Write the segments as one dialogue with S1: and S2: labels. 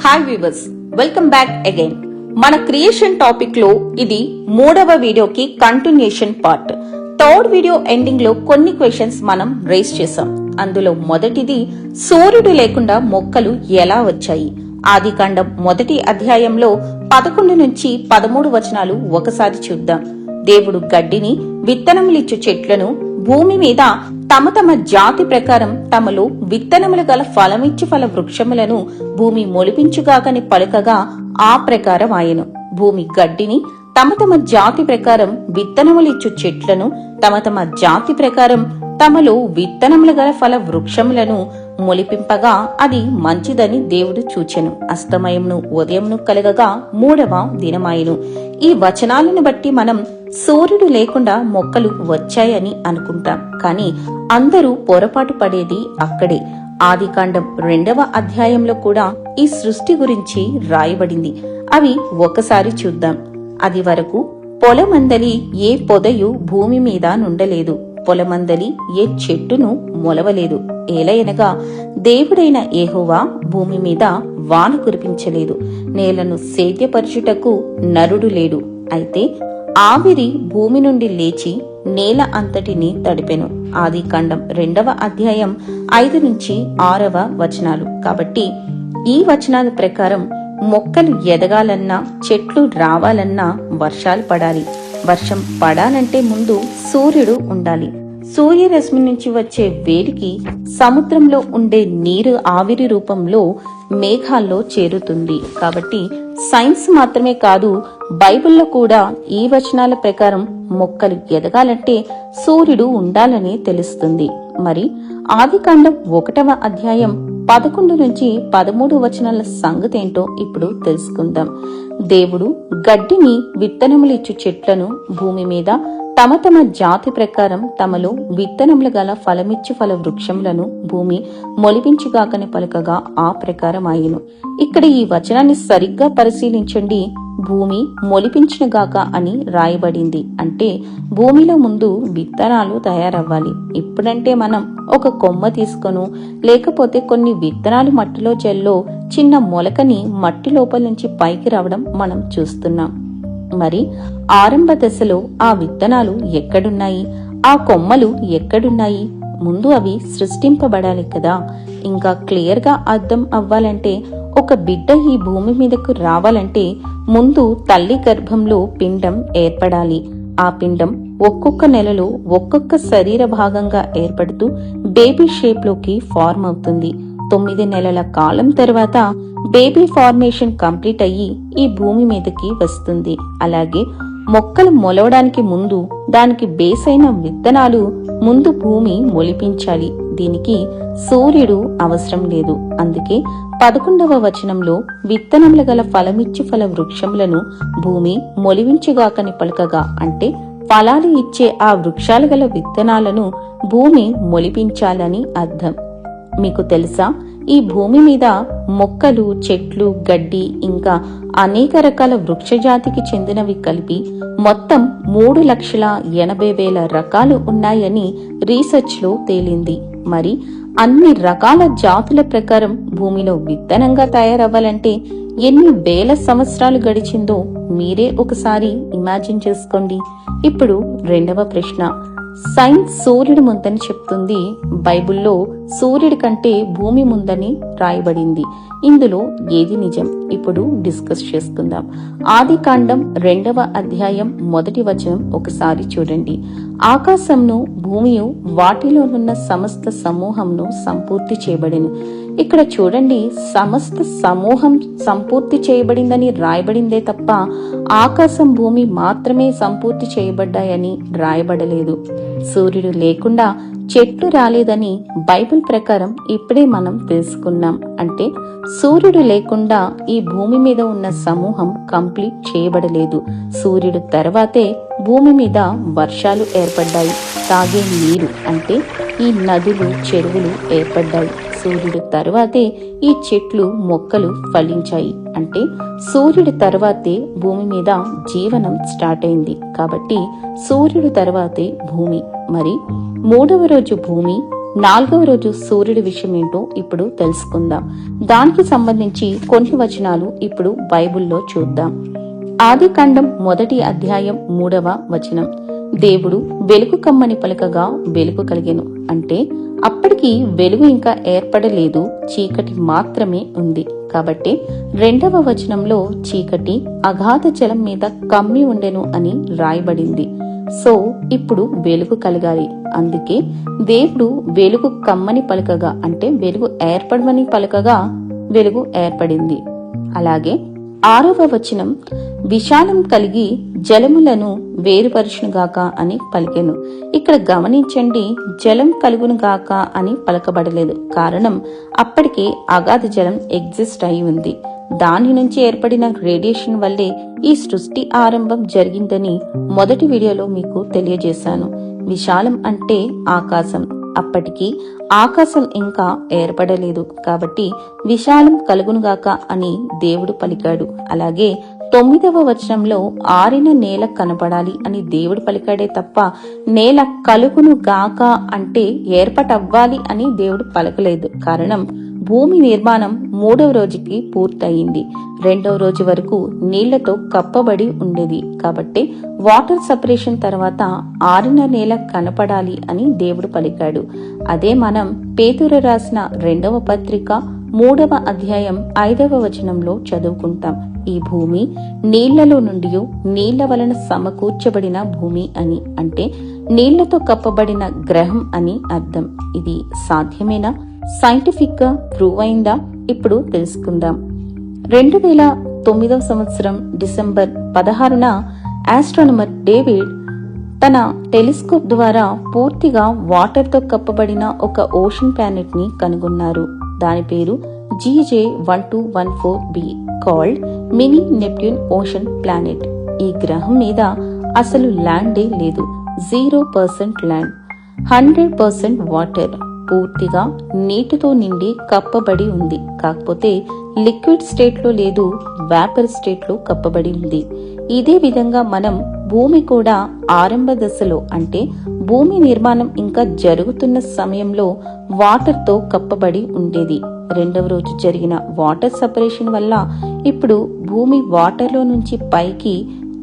S1: Hi viewers welcome back again మన creation టాపిక్లో ఇది మూడవ వీడియోకి కంటిన్యూషన్ పార్ట్ థర్డ్ వీడియో ఎండింగ్లో కొన్ని క్వశ్చన్స్ మనం రేస్ చేసాం అందులో మొదటిది సూర్యుడు లేకుండా మొక్కలు ఎలా వచ్చాయి? ఆది కాండం మొదటి అధ్యాయంలో పదకొండు నుంచి పదమూడు వచనాలు ఒకసారి చూద్దాం. దేవుడు గడ్డిని విత్తనములిచ్చు చెట్లను భూమి మీద తమ తమ జాతి ప్రకారం తమలో విత్తనములు గల ఫలమిచ్చు ఫల వృక్షములను భూమి మొలిపించుగాకని పలుకగా ఆ ప్రకారం ఆయను భూమి గడ్డిని తమ తమ జాతి ప్రకారం విత్తనములిచ్చు చెట్లను తమ తమ జాతి ప్రకారం తమలో విత్తనములు గల ఫల వృక్షములను మొలిపింపగా అది మంచిదని దేవుడు చూచెను. అస్తమయమును ఉదయమును కలగగా మూడవ దినమాయను. ఈ వచనాలను బట్టి మనం సూర్యుడు లేకుండా మొక్కలు వచ్చాయని అనుకుంటాం. కానీ అందరూ పొరపాటు పడేది అక్కడే. ఆదికాండం రెండవ అధ్యాయంలో కూడా ఈ సృష్టి గురించి రాయబడింది. అవి ఒకసారి చూద్దాం. అది వరకు పొలమందలి ఏ పొదయు భూమి మీద నుండలేదు. పొలమందలి ఏ చెట్టును మొలవలేదు. ఏలయనగా దేవుడైన ఏహోవా భూమి మీద వాన కురిపించలేదు. నేలను సేద్యపరచుటకు నరుడు లేడు. అయితే ఆవిరి భూమి నుండి లేచి నేల అంతటిని తడిపెను. ఆది కాండం రెండవ అధ్యాయం ఐదు నుంచి ఆరవ వచనాలు. కాబట్టి ఈ వచనాల ప్రకారం మొక్కలు ఎదగాలన్నా చెట్లు రావాలన్నా వర్షాలు పడాలి. వర్షం పడాలంటే ముందు సూర్యుడు ఉండాలి. సూర్యరశ్మి నుంచి వచ్చే వేడికి సముద్రంలో ఉండే నీరు ఆవిరి రూపంలో మేఘాల్లో చేరుతుంది. కాబట్టి సైన్స్ మాత్రమే కాదు బైబిల్లో కూడా ఈ వచనాల ప్రకారం మొక్కలు ఎదగాలంటే సూర్యుడు ఉండాలని తెలుస్తుంది. మరి ఆదికాండం ఒకటవ అధ్యాయం పదకొండు నుంచి పదమూడు వచనాల సంగతేంటో ఇప్పుడు తెలుసుకుందాం. దేవుడు గడ్డిని విత్తనములిచ్చు చెట్లను భూమి మీద తమ తమ జాతి ప్రకారం తమలో విత్తనములు గల ఫలమిచ్చు ఫల వృక్షములను భూమి మొలిపించుగాకని పలకగా ఆ ప్రకారం ఆయును ఇక్కడ ఈ వచనాన్ని సరిగ్గా పరిశీలించండి. భూమి మొలిపించినగాక అని రాయబడింది. అంటే భూమిలో ముందు విత్తనాలు తయారవ్వాలి. ఇప్పుడంటే మనం ఒక కొమ్మ తీసుకొను లేకపోతే కొన్ని విత్తనాలు మట్టిలో చెల్లో చిన్న మొలకని మట్టి లోపల నుంచి పైకి రావడం మనం చూస్తున్నాం. మరి ఆరంభ దశలో ఆ విత్తనాలు ఎక్కడున్నాయి? ఆ కొమ్మలు ఎక్కడున్నాయి? ముందు అవి సృష్టింపబడాలి కదా. ఇంకా క్లియర్గా అర్థం అవ్వాలంటే ఒక బిడ్డ ఈ భూమి మీదకు రావాలంటే ముందు తల్లి గర్భంలో పిండం ఏర్పడాలి. ఆ పిండం ఒక్కొక్క నెలలో ఒక్కొక్క శరీర భాగంగా ఏర్పడుతూ బేబీ షేప్లోకి ఫార్మ్ అవుతుంది. తొమ్మిది నెలల కాలం తర్వాత బేబీ ఫార్మేషన్ కంప్లీట్ అయ్యి ఈ భూమి మీదకి వస్తుంది. అలాగే మొక్కలు మొలవడానికి ముందు దానికి బేస్ అయిన విత్తనాలు ముందు భూమి మొలిపించాలి. దీనికి సూర్యుడు అవసరం లేదు. అందుకే పదకొండవ వచనంలో విత్తనములు గల ఫలమిచ్చి ఫల వృక్షములను భూమి మొలివించుగాకని పలుకగా అంటే ఫలాలు ఇచ్చే ఆ వృక్షాలు గల విత్తనాలను భూమి మొలిపించాలని అర్థం. మీకు తెలుసా? ఈ భూమి మీద మొక్కలు చెట్లు గడ్డి ఇంకా అనేక రకాల వృక్షజాతికి చెందినవి కలిపి మొత్తం మూడు లక్షల ఎనభై వేల రకాలు ఉన్నాయని రీసెర్చ్లో తేలింది. మరి అన్ని రకాల జాతుల ప్రకారం భూమిలో విత్తనంగా తయారవ్వాలంటే ఎన్ని వేల సంవత్సరాలు గడిచిందో మీరే ఒకసారి ఇమాజిన్ చేసుకోండి. ఇప్పుడు రెండవ ప్రశ్న. సైన్స్ సూర్యుడు ముందని చెప్తుంది. బైబిల్లో సూర్యుడి కంటే భూమి ముందని రాయబడింది. ఇందులో ఏది నిజం? ఇప్పుడు డిస్కస్ చేసుకుందాం ఆది కాండం రెండవ అధ్యాయం మొదటి వచనం ఒకసారి చూడండి. ఆకాశంను భూమియు వాటిలోనున్న సమస్త సమూహంను సంపూర్తి చేయబడిను. ఇక్కడ చూడండి సమస్త సమూహం సంపూర్తి చేయబడిందని రాయబడిందే తప్ప ఆకాశం భూమి మాత్రమే సంపూర్తి చేయబడ్డాయని రాయబడలేదు. సూర్యుడు లేకుండా చెట్లు రాలేదని బైబిల్ ప్రకారం ఇప్పుడే మనం తెలుసుకున్నాం. అంటే సూర్యుడు లేకుండా ఈ భూమి మీద ఉన్న సమూహం కంప్లీట్ చేయబడలేదు. సూర్యుడు తర్వాతే భూమి మీద వర్షాలు ఏర్పడ్డాయి. తాగే నీరు అంటే ఈ నదులు చెరువులు ఏర్పడ్డాయి. సూర్యుడు తర్వాతే ఈ చెట్లు మొక్కలు ఫలించాయి. అంటే సూర్యుడి తర్వాతే భూమి మీద జీవనం స్టార్ట్ అయింది. కాబట్టి సూర్యుడు తర్వాతే భూమి. మరి మూడవ రోజు భూమి నాలుగవ రోజు సూర్యుడి విషయం ఏంటో ఇప్పుడు తెలుసుకుందాం. దానికి సంబంధించి కొన్ని వచనాలు ఇప్పుడు బైబిల్లో చూద్దాం. ఆది కాండం మొదటి అధ్యాయం మూడవ వచనం. దేవుడు వెలుగు కమ్మని పలకగా వెలుగు కలిగెను. అంటే అప్పటికి వెలుగు ఇంకా ఏర్పడలేదు. చీకటి మాత్రమే ఉంది. కాబట్టి రెండవ వచనంలో చీకటి అగాధ జలం మీద కమ్మి ఉండెను అని రాయబడింది. సో ఇప్పుడు వెలుగు కలగాలి. అందుకే దేవుడు వెలుగు కమ్మని పలకగా అంటే వెలుగు ఏర్పడమని పలకగా వెలుగు ఏర్పడింది. అలాగే ఆరవ వచనం విశాలం కలిగి జలములను వేరుపరుచునుగాక అని పలికెను. ఇక్కడ గమనించండి జలం కలుగునుగాక అని పలకబడలేదు. కారణం అప్పటికే అగాధ జలం ఎగ్జిస్ట్ అయి ఉంది. దాని నుంచి ఏర్పడిన రేడియేషన్ వల్లే ఈ సృష్టి ఆరంభం జరిగిందని మొదటి వీడియోలో మీకు తెలియజేశాను. విశాలం అంటే ఆకాశం. అప్పటికి ఆకాశం ఇంకా ఏర్పడలేదు. కాబట్టి విశాలం కలుగునుగాక అని దేవుడు పలికాడు. అలాగే తొమ్మిదవ వచనంలో ఆరిన నేల కనపడాలి అని దేవుడు పలికాడే తప్ప నేల కలుగును గాక అంటే ఏర్పటవ్వాలి అని దేవుడు పలకలేదు. కారణం భూమి నిర్మాణం మూడవ రోజుకి పూర్తయింది. రెండవ రోజు వరకు నీళ్ళతో కప్పబడి ఉండేది. కాబట్టి వాటర్ సపరేషన్ తర్వాత ఆరిన నేల కనపడాలి అని దేవుడు పలికాడు. అదే మనం పేతురు రాసిన రెండవ పత్రిక మూడవ అధ్యాయం ఐదవ వచనంలో చదువుకుంటాం. ఈ భూమి నీళ్ళలో నుండి నీళ్ళ వలన సమకూర్చబడిన భూమి అని అంటే నీళ్ళతో కప్పబడిన గ్రహం అని అర్థం. ఇది సాధ్యమేనా? సైంటిఫిక్గా ప్రూవ్ అయిందా? ఇప్పుడు తెలుసుకుందాం. రెండు వేల తొమ్మిదవ సంవత్సరం డిసెంబర్ పదహారున ఆస్ట్రానమర్ డేవిడ్ తన టెలిస్కోప్ ద్వారా పూర్తిగా వాటర్తో కప్పబడిన ఒక ఓషన్ ప్లానెట్ని కనుగొన్నారు. దాని పేరు GJ one two one four B called mini Neptune ocean planet ఈ గ్రహం మీద అసలు ల్యాండే లేదు. Zero percent land hundred percent water పూర్తిగా నీటితో నిండి కప్పబడి ఉంది. కాకపోతే లిక్విడ్ స్టేట్లో లేదు వేపర్ స్టేట్లో కప్పబడి ఉంది. ఇదే విధంగా మనం భూమి కూడా ఆరంభ దశలో అంటే భూమి నిర్మాణం ఇంకా జరుగుతున్న సమయంలో వాటర్తో కప్పబడి ఉండేది. రెండవ రోజు జరిగిన వాటర్ సపరేషన్ వల్ల ఇప్పుడు భూమి వాటర్లో నుంచి పైకి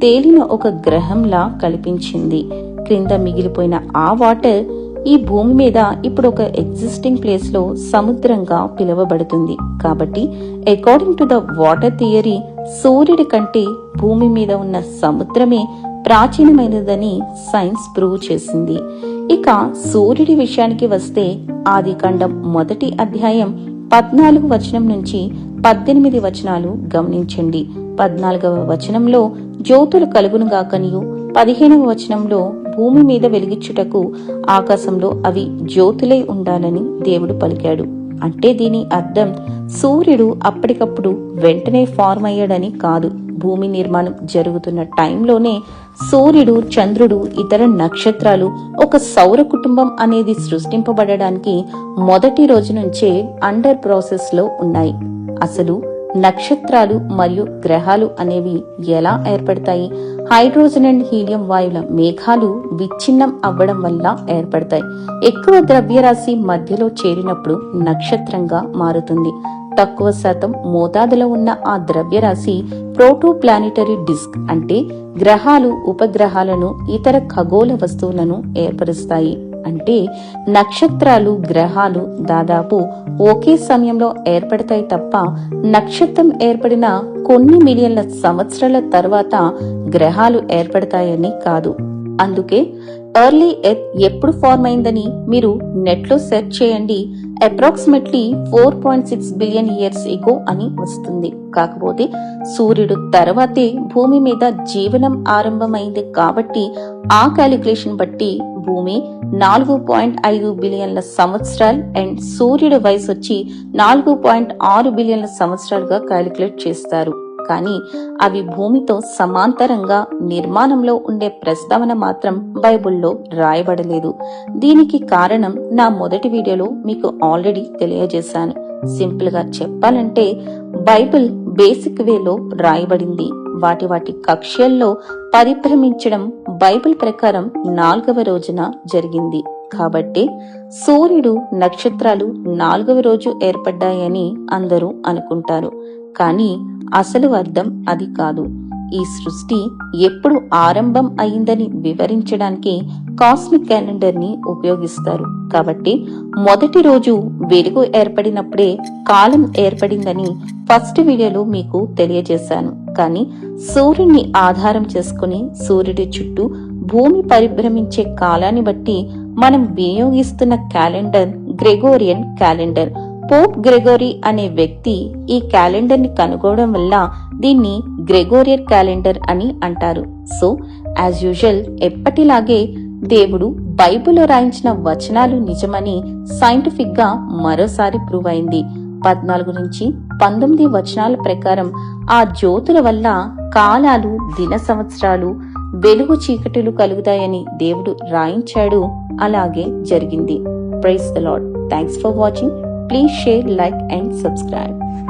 S1: తేలిన ఒక గ్రహంలా కల్పించింది. క్రింద మిగిలిపోయిన ఆ వాటర్ ఈ భూమి మీద ఇప్పుడు ఒక ఎగ్జిస్టింగ్ ప్లేస్లో సముద్రంగా పిలువబడుతుంది. కాబట్టి according to the water theory సూర్యుడి కంటే భూమి మీద ఉన్న సముద్రమే ప్రాచీనమైనదని సైన్స్ ప్రూవ్ చేసింది. ఇక సూర్యుడి విషయానికి వస్తే ఆది కాండం మొదటి అధ్యాయం పద్నాలుగు వచనం నుంచి పద్దెనిమిది వచనాలు గమనించండి. పద్నాలుగవ వచనంలో జ్యోతులు కలుగునుగాకనియు పదిహేనవ వచనంలో భూమి మీద వెలిగించుటకు ఆకాశంలో అవి జ్యోతులై ఉండాలని దేవుడు పలికాడు. అంటే దీని అర్థం సూర్యుడు అప్పటికప్పుడు వెంటనే ఫార్మ్ అయ్యాడని కాదు. భూమి నిర్మాణం జరుగుతున్న టైంలోనే సూర్యుడు చంద్రుడు ఇతర నక్షత్రాలు ఒక సౌర కుటుంబం అనేది సృష్టింపబడడానికి మొదటి రోజు నుంచే అండర్ ప్రాసెస్లో ఉన్నాయి. అసలు నక్షత్రాలు మరియు గ్రహాలు అనేవి ఎలా ఏర్పడతాయి? హైడ్రోజన్ అండ్ హీలియం వాయువుల మేఘాలు విచ్ఛిన్నం అవ్వడం వల్ల ఏర్పడతాయి. ఎక్కువ ద్రవ్యరాశి మధ్యలో చేరినప్పుడు నక్షత్రంగా మారుతుంది. తక్కువ శాతం మోతాదులో ఉన్న ఆ ద్రవ్యరాశి ప్రోటో ప్లానిటరీ డిస్క్ అంటే గ్రహాలు ఉపగ్రహాలను ఇతర ఖగోళ వస్తువులను ఏర్పరుస్తాయి. అంటే నక్షత్రాలు గ్రహాలు దాదాపు ఒకే సమయంలో ఏర్పడతాయి తప్ప నక్షత్రం ఏర్పడిన కొన్ని మిలియన్ల సంవత్సరాల తర్వాత గ్రహాలు ఏర్పడతాయని కాదు. అందుకే ఎర్లీ ఎర్త్ ఎప్పుడు ఫార్మ్ అయిందని మీరు నెట్లో సెర్చ్ చేయండి. Approximately four point six billion years ago అని వస్తుంది. కాకపోతే సూర్యుడు తర్వాతే భూమి మీద జీవనం ఆరంభమైంది కాబట్టి ఆ క్యాలిక్యులేషన్ బట్టి భూమి నాలుగు పాయింట్ ఐదు బిలియన్ల సంవత్సరాలు అండ్ సూర్యుడి వయసు వచ్చి నాలుగు పాయింట్ ఆరు బిలియన్ల సంవత్సరాలుగా క్యాలిక్యులేట్ చేస్తారు. కానీ అవి భూమితో సమాంతరంగా నిర్మాణంలో ఉండే ప్రస్తావన మాత్రం బైబిల్లో రాయబడలేదు. దీనికి కారణం నా మొదటి వీడియోలో మీకు ఆల్రెడీ తెలియజేశాను. సింపుల్గా చెప్పాలంటే బైబిల్ బేసిక్ వేలో రాయబడింది. వాటి వాటి కక్ష్యల్లో పరిభ్రమించడం బైబిల్ ప్రకారం నాలుగవ రోజున జరిగింది. కాబట్టి సూర్యుడు నక్షత్రాలు నాలుగవ రోజు ఏర్పడ్డాయని అందరూ అనుకుంటారు. కానీ అసలు అర్థం అది కాదు. ఈ సృష్టి ఎప్పుడు ఆరంభం అయిందని వివరించడానికి కాస్మిక్ క్యాలెండర్ని ఉపయోగిస్తారు. కాబట్టి మొదటి రోజు వెలుగు ఏర్పడినప్పుడే కాలం ఏర్పడిందని ఫస్ట్ వీడియోలో మీకు తెలియజేశాను. కానీ సూర్యుడిని ఆధారం చేసుకుని సూర్యుడి చుట్టూ భూమి పరిభ్రమించే కాలాన్ని బట్టి మనం వినియోగిస్తున్న calendar Gregorian calendar. Pope Gregory అనే వ్యక్తి ఈ క్యాలెండర్ని కనుగోవడం వల్ల దీన్ని గ్రెగోరియర్ క్యాలెండర్ అని అంటారు. సో యాజ్ యూజువల్ ఎప్పటిలాగే దేవుడు బైబిల్లో రాయించిన వచనాలు నిజమని సైంటిఫిక్గా మరోసారి ప్రూవ్ అయింది. పద్నాలుగు నుంచి పంతొమ్మిది వచనాల ప్రకారం ఆ జ్యోతుల వల్ల కాలాలు దిన సంవత్సరాలు వెలుగు చీకటిలు కలుగుతాయని దేవుడు రాయించాడు. అలాగే జరిగింది. Praise the Lord thanks for watching please share like and subscribe